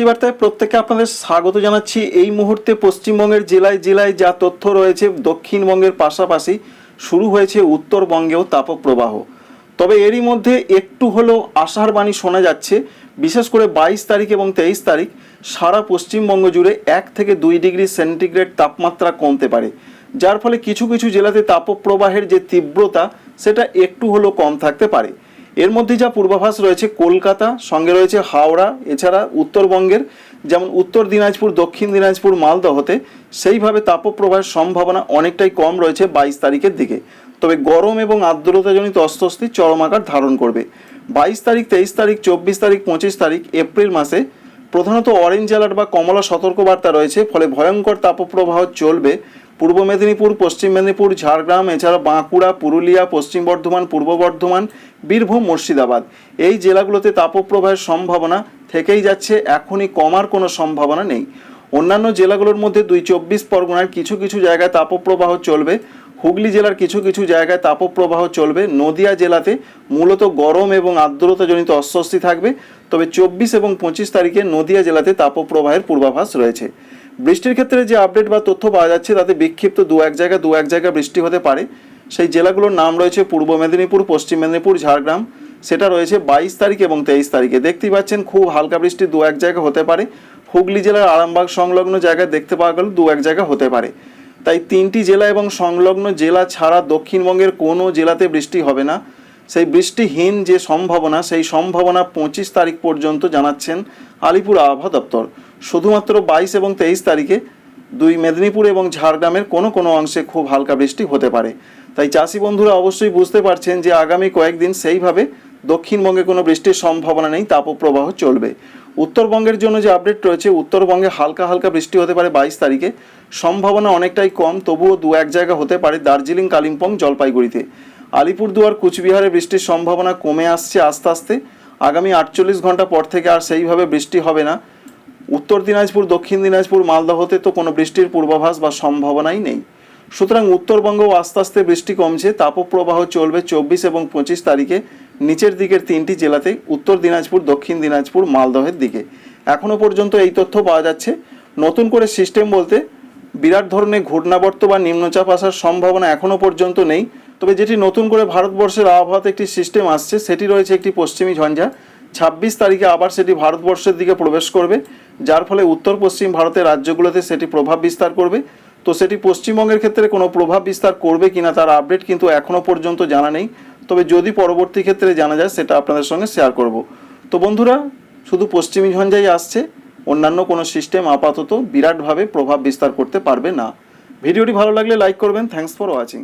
বৃষ্টিবার্তায় প্রত্যেকে আপনাদের স্বাগত জানাচ্ছি। এই মুহূর্তে পশ্চিমবঙ্গের জেলায় জেলায় যা তথ্য রয়েছে, দক্ষিণবঙ্গের পাশাপাশি শুরু হয়েছে উত্তরবঙ্গেও তাপপ্রবাহ। তবে এরই মধ্যে একটু হলেও আশার বাণী শোনা যাচ্ছে। বিশেষ করে বাইশ তারিখ এবং তেইশ তারিখ সারা পশ্চিমবঙ্গ জুড়ে এক থেকে দুই ডিগ্রি সেন্টিগ্রেড তাপমাত্রা কমতে পারে। যার ফলে কিছু কিছু জেলাতে তাপপ্রবাহের যে তীব্রতা, সেটা একটু হলেও কম থাকতে পারে। এর মধ্যে যা পূর্বাভাস রয়েছে কলকাতা, সঙ্গে রয়েছে হাওড়া, এছাড়া উত্তরবঙ্গের, যেমন উত্তর দিনাজপুর, দক্ষিণ দিনাজপুর, মালদহতে, সেইভাবে তাপপ্রবাহের সম্ভাবনা অনেকটাই কম রয়েছে বাইশ তারিখের দিকে। তবে গরম এবং আর্দ্রতাজনিত অস্বস্তি চরম আকার ধারণ করবে। বাইশ তারিখ, তেইশ তারিখ, চব্বিশ তারিখ, পঁচিশ তারিখ, এপ্রিল মাসে প্রধানত অরেঞ্জ অ্যালার্ট বা কমলা সতর্কবার্তা রয়েছে, ফলে ভয়ঙ্কর তাপপ্রবাহ চলবে পূর্ব মেদিনীপুর, পশ্চিম মেদিনীপুর, ঝাড়গ্রাম, এছাড়া বাঁকুড়া, পুরুলিয়া, পশ্চিম বর্ধমান, পূর্ব বর্ধমান, বীরভূম, মুর্শিদাবাদ। এই জেলাগুলোতে তাপপ্রবাহের সম্ভাবনা থেকেই যাচ্ছে, এখনই কমার কোনো সম্ভাবনা নেই। অন্যান্য জেলাগুলোর মধ্যে দুই চব্বিশ পরগনার কিছু কিছু জায়গায় তাপপ্রবাহ চলবে। হুগলি জেলার কিছু কিছু জায়গায় তাপপ্রবাহ চলবে। নদিয়া জেলাতে মূলত গরম এবং আর্দ্রতাজনিত অস্বস্তি থাকবে। তবে চব্বিশ এবং পঁচিশ তারিখে নদিয়া জেলাতে তাপপ্রবাহের পূর্বাভাস রয়েছে। বৃষ্টির ক্ষেত্রে যে আপডেট বা তথ্য পাওয়া যাচ্ছে, তাতে বিক্ষিপ্ত দু এক জায়গায় দু এক জায়গায় বৃষ্টি হতে পারে। সেই জেলাগুলোর নাম রয়েছে পূর্ব মেদিনীপুর, পশ্চিম মেদিনীপুর, ঝাড়গ্রাম। সেটা রয়েছে বাইশ তারিখ এবং তেইশ তারিখে। দেখতেই পাচ্ছেন, খুব হালকা বৃষ্টি দু এক জায়গায় হতে পারে। হুগলি জেলার আরামবাগ সংলগ্ন জায়গায় দেখতে পাওয়া গেল দু এক জায়গা হতে পারে। তাই তিনটি জেলা এবং সংলগ্ন জেলা ছাড়া দক্ষিণবঙ্গের কোনো জেলাতে বৃষ্টি হবে না। সেই বৃষ্টিহীন যে সম্ভাবনা, সেই সম্ভাবনা পঁচিশ তারিখ পর্যন্ত জানাচ্ছেন আলিপুর আবহাওয়া দপ্তর। শুধুমাত্র বাইশ এবং তেইশ তারিখে দুই মেদিনীপুর এবং ঝাড়গ্রামের কোনো কোনো অংশে খুব হালকা বৃষ্টি হতে পারে। তাই চাষি বন্ধুরা অবশ্যই বুঝতে পারছেন যে আগামী কয়েকদিন সেইভাবে দক্ষিণবঙ্গে কোনো বৃষ্টির সম্ভাবনা নেই, তাপপ্রবাহ চলবে। উত্তরবঙ্গের জন্য যে আপডেট রয়েছে, উত্তরবঙ্গে হালকা হালকা বৃষ্টি হতে পারে বাইশ তারিখে। সম্ভাবনা অনেকটাই কম, তবুও দু এক জায়গা হতে পারে দার্জিলিং, কালিম্পং, জলপাইগুড়িতে। আলিপুরদুয়ার, কুচবিহারে বৃষ্টির সম্ভাবনা কমে আসছে আস্তে আস্তে। আগামী আটচল্লিশ ঘণ্টা পর থেকে আর সেইভাবে বৃষ্টি হবে না। উত্তর দিনাজপুর, দক্ষিণ দিনাজপুর, মালদহতে তো কোনো বৃষ্টির পূর্বাভাস বা সম্ভাবনাই নেই। সুতরাং উত্তরবঙ্গও আস্তে আস্তে বৃষ্টি কমছে, তাপপ্রবাহ চলবে চব্বিশ এবং পঁচিশ তারিখে। নিচের দিকের তিনটি জেলাতে উত্তর দিনাজপুর, দক্ষিণ দিনাজপুর, মালদহের দিকে। এখনও পর্যন্ত এই তথ্য পাওয়া যাচ্ছে। নতুন করে সিস্টেম বলতে বিরাট ধরনের ঘূর্ণাবর্ত বা নিম্নচাপ আসার সম্ভাবনা এখনও পর্যন্ত নেই। তবে যেটি নতুন করে ভারতবর্ষের আবহাওয়াতে একটি সিস্টেম আসছে, সেটি রয়েছে একটি পশ্চিমী ঝঞ্ঝা। ছাব্বিশ তারিখে আবার সেটি ভারতবর্ষের দিকে প্রবেশ করবে, যার ফলে উত্তর পশ্চিম ভারতের রাজ্যগুলোতে সেটি প্রভাব বিস্তার করবে। তো সেটি পশ্চিমবঙ্গের ক্ষেত্রে কোনো প্রভাব বিস্তার করবে কিনা তার আপডেট কিন্তু এখনও পর্যন্ত জানা নেই। তবে যদি পরবর্তী ক্ষেত্রে জানা যায়, সেটা আপনাদের সঙ্গে শেয়ার করব। তো বন্ধুরা, শুধু পশ্চিমী ঝঞ্ঝাই আসছে, অন্যান্য কোনো সিস্টেম আপাতত বিরাটভাবে প্রভাব বিস্তার করতে পারবে না। ভিডিওটি ভালো লাগলে লাইক করবেন। Thanks for watching